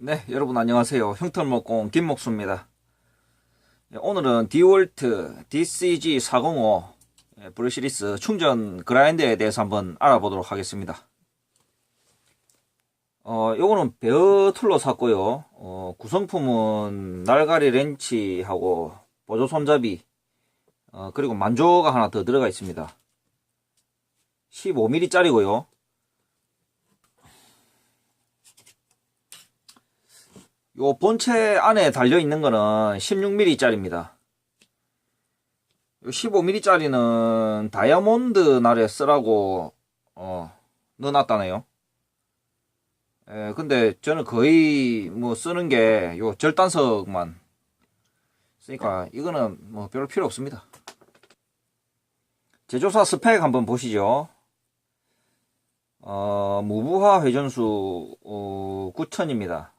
네, 여러분 안녕하세요. 흉털목공 김목수입니다. 예, 오늘은 디월트 DCG405 예, 브루시리스 충전 그라인더에 대해서 한번 알아보도록 하겠습니다. 어, 요거는 베어 툴로 샀고요. 어, 구성품은 날가리 렌치하고 보조 손잡이, 어, 그리고 만조가 하나 더 들어가 있습니다. 15mm 짜리고요. 요 본체 안에 달려 있는 거는 16mm 짜리입니다. 요 15mm 짜리는 다이아몬드 날에 쓰라고 어, 넣어놨다네요. 에, 근데 저는 거의 뭐 쓰는 게 요 절단석만 쓰니까 이거는 뭐 별로 필요 없습니다. 제조사 스펙 한번 보시죠. 어, 무부하 회전수 어, 9000입니다.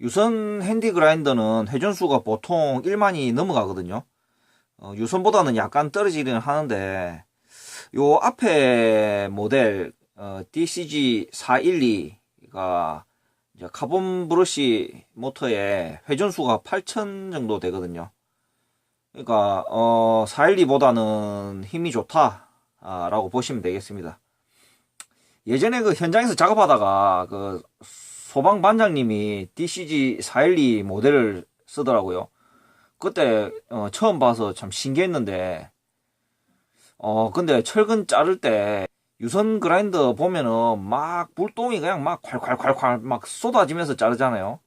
유선 핸디 그라인더는 회전수가 보통 1만이 넘어가거든요. 어, 유선보다는 약간 떨어지기는 하는데 요 앞에 모델 어, DCG412가 카본 브러쉬 모터에 회전수가 8000 정도 되거든요. 그러니까 어, 412보다는 힘이 좋다라고 보시면 되겠습니다. 예전에 그 현장에서 작업하다가 그 소방 반장님이 DCG 412 모델을 쓰더라고요. 그때 어, 처음 봐서 참 신기했는데 어 근데 철근 자를 때 유선 그라인더 보면은 막 불똥이 그냥 막 콸콸콸콸 막 쏟아지면서 자르잖아요.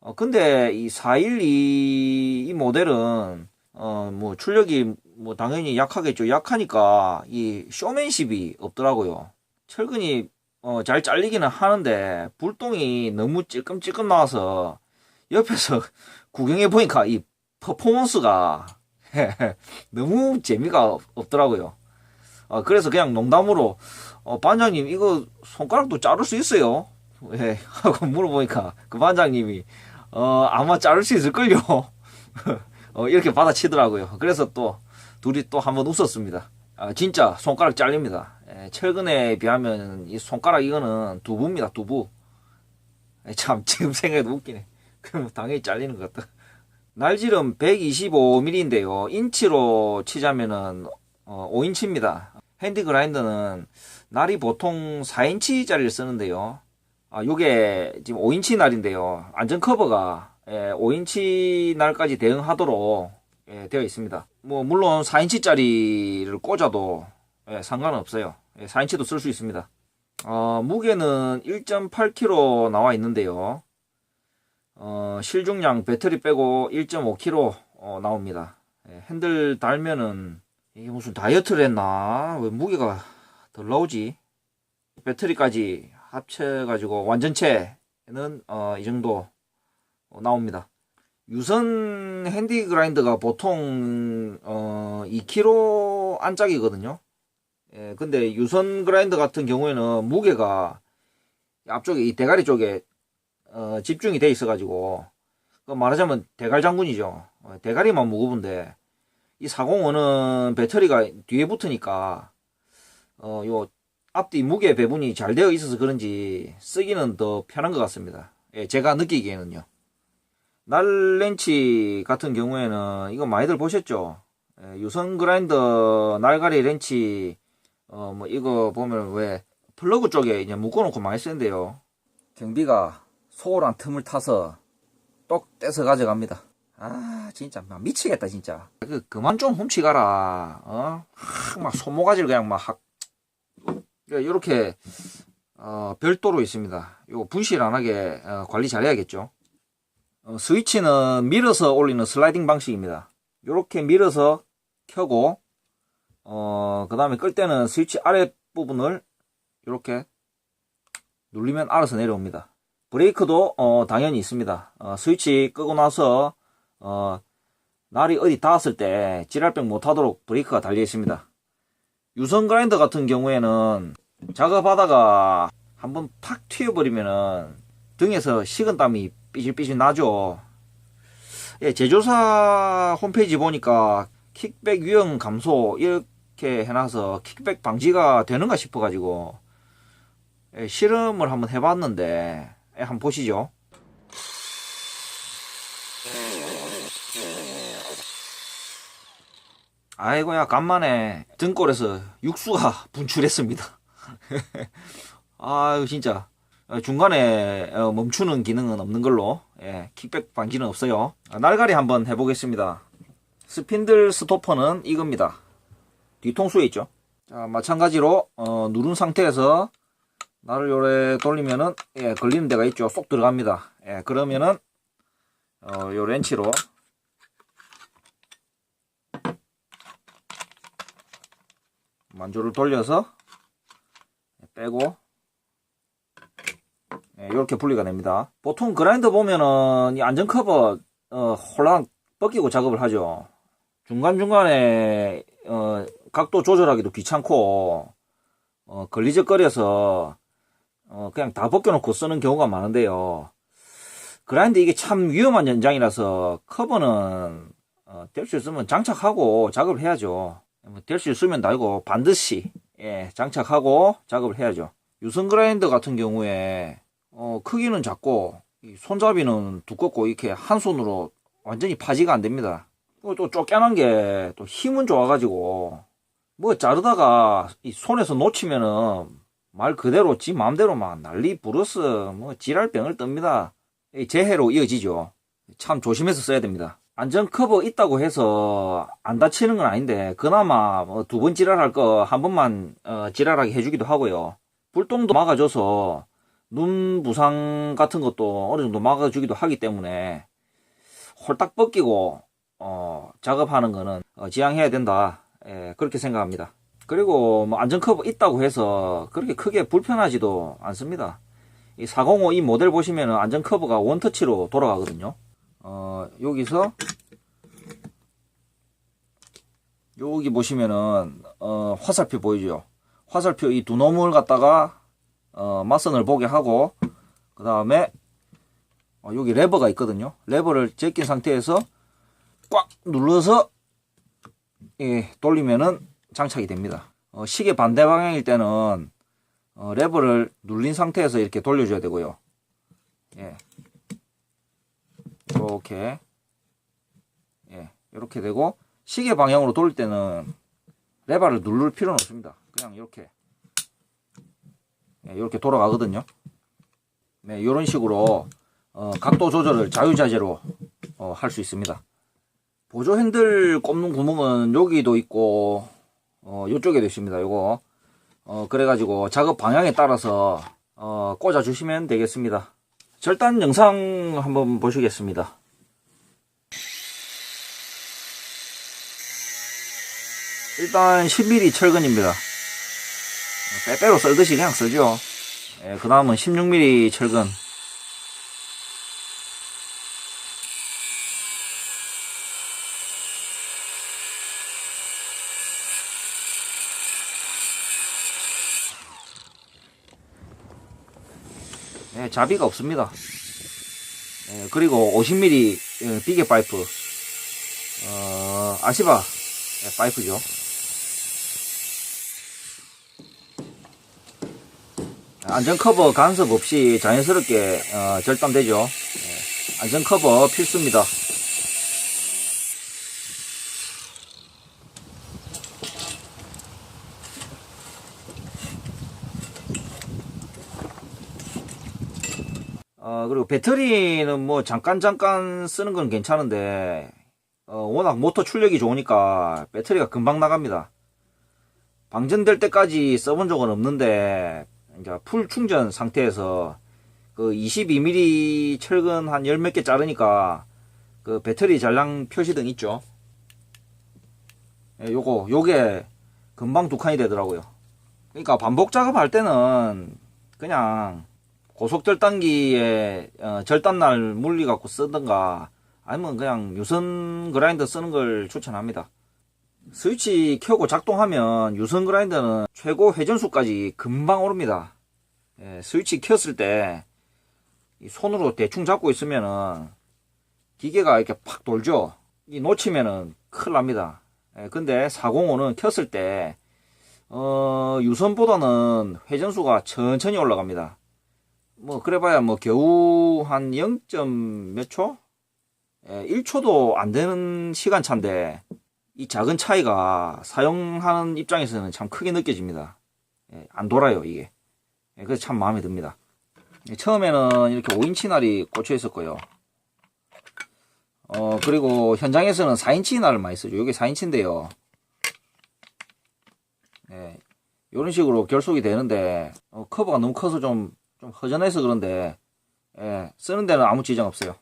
어 근데 이 412 이 모델은 어 뭐 출력이 뭐 당연히 약하겠죠. 약하니까 이 쇼맨십이 없더라고요. 철근이 어, 잘 잘리기는 하는데 불똥이 너무 찔끔찔끔 나와서 옆에서 구경해 보니까 이 퍼포먼스가 너무 재미가 없더라고요. 어, 그래서 그냥 농담으로 어, 반장님 이거 손가락도 자를 수 있어요? 예, 하고 물어보니까 그 반장님이 어, 아마 자를 수 있을걸요. 어, 이렇게 받아치더라고요. 그래서 또 둘이 또 한번 웃었습니다. 아, 진짜 손가락 잘립니다. 예, 철근에 비하면 이 손가락 이거는 두부입니다, 두부. 예, 참, 지금 생각해도 웃기네. 그럼 당연히 잘리는 것 같다. 날질은 125mm인데요. 인치로 치자면은, 어, 5인치입니다. 핸디 그라인더는 날이 보통 4인치짜리를 쓰는데요. 아, 요게 지금 5인치 날인데요. 안전 커버가 예, 5인치 날까지 대응하도록 예, 되어 있습니다. 뭐 물론 4인치짜리를 꽂아도 예, 상관없어요. 예, 4인치도 쓸 수 있습니다. 어, 무게는 1.8kg 나와 있는데요. 어, 실중량 배터리 빼고 1.5kg 어, 나옵니다. 예, 핸들 달면은 이게 무슨 다이어트를 했나? 왜 무게가 덜 나오지? 배터리까지 합쳐가지고 완전체는 어, 이 정도 나옵니다. 유선 핸디 그라인더가 보통 어 2kg 안짝이거든요. 예, 근데 유선 그라인더 같은 경우에는 무게가 앞쪽에 이 대가리 쪽에 어, 집중이 돼 있어 가지고 그 말하자면 대갈 장군이죠. 어, 대가리만 무거운데 이 405는 배터리가 뒤에 붙으니까 어, 요 앞뒤 무게 배분이 잘 되어 있어서 그런지 쓰기는 더 편한 것 같습니다. 예, 제가 느끼기에는요. 날렌치 같은 경우에는 이거 많이들 보셨죠? 예, 유선 그라인더 날가리 렌치 어 뭐 이거 보면 왜 플러그 쪽에 이제 묶어놓고 많이 쓰는데요. 경비가 소홀한 틈을 타서 똑 떼서 가져갑니다. 아 진짜 막 미치겠다 진짜. 그 그만 좀 훔치가라. 어막 손모가지를 그냥 막 이렇게 어, 별도로 있습니다. 이거 분실 안 하게 어, 관리 잘해야겠죠. 어, 스위치는 밀어서 올리는 슬라이딩 방식입니다. 이렇게 밀어서 켜고 어, 그 다음에 끌 때는 스위치 아래 부분을 이렇게 눌리면 알아서 내려옵니다. 브레이크도 어, 당연히 있습니다. 어, 스위치 끄고 나서 어, 날이 어디 닿았을 때 지랄병 못하도록 브레이크가 달려 있습니다. 유선 그라인더 같은 경우에는 작업하다가 한번 팍 튀어버리면은 등에서 식은땀이 삐질삐질 나죠. 예, 제조사 홈페이지 보니까 킥백 유형 감소 이렇게 해놔서 킥백 방지가 되는가 싶어가지고 예, 실험을 한번 해봤는데 예, 한번 보시죠. 아이고야 간만에 등골에서 육수가 분출했습니다. 아유 진짜 어, 중간에 어, 멈추는 기능은 없는 걸로 예, 킥백 방지는 없어요. 아, 날가리 한번 해보겠습니다. 스핀들 스토퍼는 이겁니다. 뒤통수에 있죠. 자, 마찬가지로 어, 누른 상태에서 나를 요래 돌리면은 예, 걸리는 데가 있죠. 쏙 들어갑니다. 예, 그러면은 어, 요 렌치로 만조를 돌려서 빼고 이렇게 분리가 됩니다. 보통 그라인더 보면은 이 안전 커버 어, 홀랑 벗기고 작업을 하죠. 중간 중간에 어, 각도 조절하기도 귀찮고 어, 걸리적거려서 어, 그냥 다 벗겨놓고 쓰는 경우가 많은데요. 그라인더 이게 참 위험한 현장이라서 커버는 어, 될 수 있으면 장착하고 작업을 해야죠. 뭐될수 있으면 말고 반드시 예, 장착하고 작업을 해야죠. 유선 그라인더 같은 경우에 어, 크기는 작고 손잡이는 두껍고 이렇게 한 손으로 완전히 파지가 안 됩니다. 또 쫓겨난 게 또 힘은 좋아가지고 뭐 자르다가 이 손에서 놓치면은 말 그대로 지 마음대로 막 난리 부르스 뭐 지랄병을 뜹니다. 재해로 이어지죠. 참 조심해서 써야 됩니다. 안전 커버 있다고 해서 안 다치는 건 아닌데 그나마 뭐 두번 지랄할 거 한 번만 어, 지랄하게 해주기도 하고요. 불똥도 막아줘서 눈 부상 같은 것도 어느 정도 막아주기도 하기 때문에 홀딱 벗기고 어, 작업하는 거는 어, 지양해야 된다. 예, 그렇게 생각합니다. 그리고 뭐 안전 커버 있다고 해서 그렇게 크게 불편하지도 않습니다. 이 405 이 모델 보시면 안전 커버가 원터치로 돌아가거든요. 어, 여기서 여기 보시면은 어, 화살표 보이죠? 화살표 이 두 놈을 갖다가 어, 맞선을 보게 하고 그 다음에 어, 여기 레버가 있거든요. 레버를 제낀 상태에서 꽉 눌러서 예, 돌리면은 장착이 됩니다. 어, 시계 반대 방향일 때는 어, 레버를 눌린 상태에서 이렇게 돌려줘야 되고요. 예. 이렇게 예, 이렇게 되고 시계 방향으로 돌릴 때는 레버를 누를 필요는 없습니다. 그냥 이렇게 예, 이렇게 돌아가거든요. 네, 이런 식으로 어, 각도 조절을 자유자재로 어, 할 수 있습니다. 보조 핸들 꼽는 구멍은 여기도 있고 어, 이쪽에도 있습니다. 요거 어, 그래가지고 작업 방향에 따라서 어, 꽂아 주시면 되겠습니다. 절단 영상 한번 보시겠습니다. 일단 10mm 철근입니다. 빼빼로 썰듯이 그냥 쓰죠. 예, 그 다음은 16mm 철근. 예, 자비가 없습니다. 예, 그리고 50mm 예, 비계 파이프, 어, 아시바 예, 파이프죠. 안전 커버 간섭 없이 자연스럽게 어, 절단되죠. 예, 안전 커버 필수입니다. 어, 그리고 배터리는 뭐 잠깐 잠깐 쓰는 건 괜찮은데 어, 워낙 모터 출력이 좋으니까 배터리가 금방 나갑니다. 방전될 때까지 써본 적은 없는데 이제 풀 충전 상태에서 그 22mm 철근 한 열 몇 개 자르니까 그 배터리 잔량 표시등 있죠. 예, 요거 요게 금방 두 칸이 되더라고요. 그러니까 반복 작업할 때는 그냥 고속 절단기에 어, 절단날 물리 갖고 쓰든가 아니면 그냥 유선 그라인더 쓰는 걸 추천합니다. 스위치 켜고 작동하면 유선 그라인더는 최고 회전수까지 금방 오릅니다. 예, 스위치 켰을 때 손으로 대충 잡고 있으면은 기계가 이렇게 팍 돌죠. 이 놓치면은 큰일 납니다. 예, 근데 405는 켰을 때 어, 유선보다는 회전수가 천천히 올라갑니다. 뭐 그래봐야 뭐 겨우 한 0. 몇 초? 예, 1초도 안 되는 시간 차인데 이 작은 차이가 사용하는 입장에서는 참 크게 느껴집니다. 예, 안 돌아요 이게. 예, 그래서 참 마음에 듭니다. 예, 처음에는 이렇게 5인치 날이 꽂혀 있었고요. 어 그리고 현장에서는 4인치 날을 많이 쓰죠. 이게 4인치인데요. 예, 이런 식으로 결속이 되는데 어, 커버가 너무 커서 좀, 좀 허전해서 그런데 예, 쓰는 데는 아무 지장 없어요.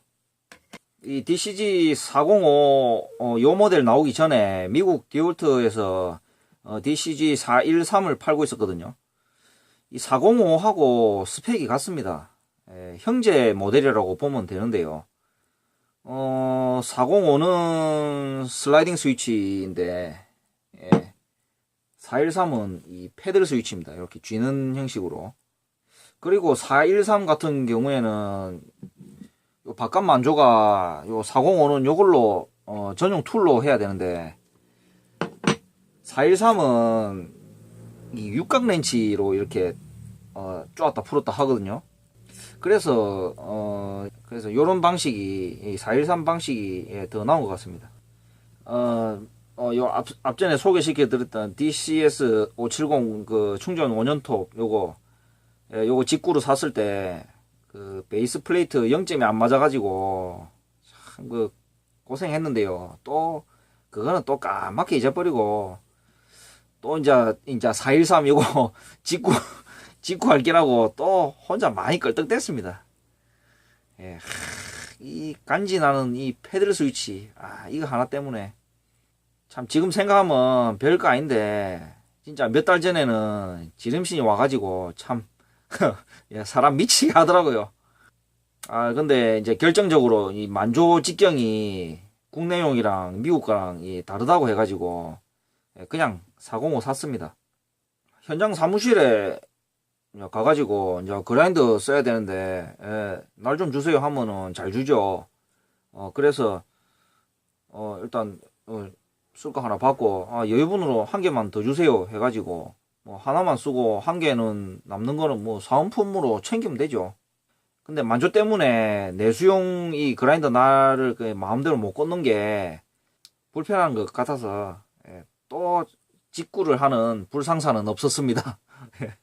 이 DCG 405, 어, 요 모델 나오기 전에 미국 디올트에서 어, DCG 413을 팔고 있었거든요. 이 405하고 스펙이 같습니다. 예, 형제 모델이라고 보면 되는데요. 어, 405는 슬라이딩 스위치인데, 예, 413은 이 패들 스위치입니다. 이렇게 쥐는 형식으로. 그리고 413 같은 경우에는 요 바깥 만조가 요 405는 요걸로 어, 전용 툴로 해야 되는데 413은 이 육각 렌치로 이렇게 어, 쪼았다 풀었다 하거든요. 그래서 어 그래서 요런 방식이 이413 방식이 예, 더 나은 것 같습니다. 어, 어, 요 앞, 앞전에 소개시켜 드렸던 DCS 570 그 충전 원년톱 요거 예, 요거 직구로 샀을 때 그 베이스 플레이트 0점이 안 맞아가지고 참 그 고생했는데요. 또 그거는 또 까맣게 잊어버리고 또 이제 이제 413 요거 직구 직구 할기라고 또 혼자 많이 껄떡댔습니다. 예, 하, 이 간지나는 이 패들 스위치 아 이거 하나 때문에 참 지금 생각하면 별거 아닌데 진짜 몇 달 전에는 지름신이 와가지고 참 야, 사람 미치게 하더라고요. 아 근데 이제 결정적으로 이 만조 직경이 국내용이랑 미국 거랑 이 다르다고 해가지고 예, 그냥 405 샀습니다. 현장 사무실에 가가지고 이제 그라인더 써야 되는데 예, 날좀 주세요 하면은 잘 주죠. 어 그래서 어 일단 어, 쓸거 하나 받고 아 여유분으로 한 개만 더 주세요 해가지고 뭐 하나만 쓰고 한 개는 남는 거는 뭐 사은품으로 챙기면 되죠. 근데 만조 때문에 내수용 이 그라인더 날을 그 마음대로 못 꽂는 게 불편한 것 같아서 예, 또 직구를 하는 불상사는 없었습니다.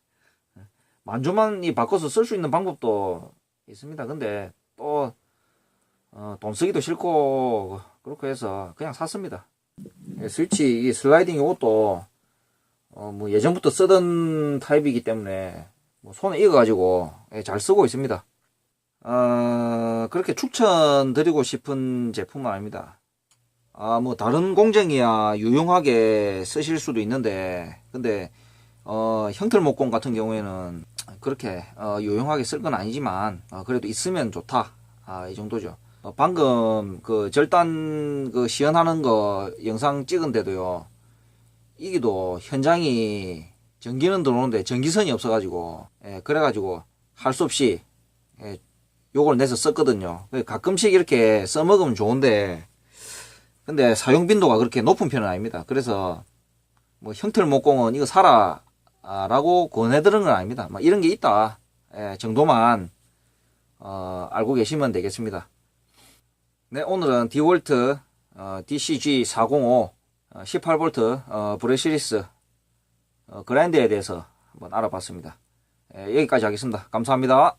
만조만 이 바꿔서 쓸 수 있는 방법도 있습니다. 근데 또, 어, 돈 쓰기도 싫고, 그렇게 해서 그냥 샀습니다. 예, 스위치, 이 슬라이딩 이것도, 어, 뭐 예전부터 쓰던 타입이기 때문에, 뭐 손에 익어가지고, 예, 잘 쓰고 있습니다. 어, 그렇게 추천드리고 싶은 제품은 아닙니다. 아, 뭐, 다른 공정이야 유용하게 쓰실 수도 있는데, 근데, 어, 형틀목공 같은 경우에는 그렇게 어, 유용하게 쓸 건 아니지만 어, 그래도 있으면 좋다 아, 이 정도죠 어, 방금 그 절단 그 시연하는 거 영상 찍은 데도요 이게도 현장이 전기는 들어오는데 전기선이 없어가지고 예, 그래가지고 할 수 없이 예, 요걸 내서 썼거든요 가끔씩 이렇게 써먹으면 좋은데 근데 사용 빈도가 그렇게 높은 편은 아닙니다 그래서 뭐 형틀목공은 이거 사라 아, 라고 권해드는 건 아닙니다. 뭐 이런 게 있다 예, 정도만 어, 알고 계시면 되겠습니다. 네, 오늘은 디월트 어, DCG405 어, 18V 어, 브레시리스 어, 그라인드에 대해서 한번 알아봤습니다. 예, 여기까지 하겠습니다. 감사합니다.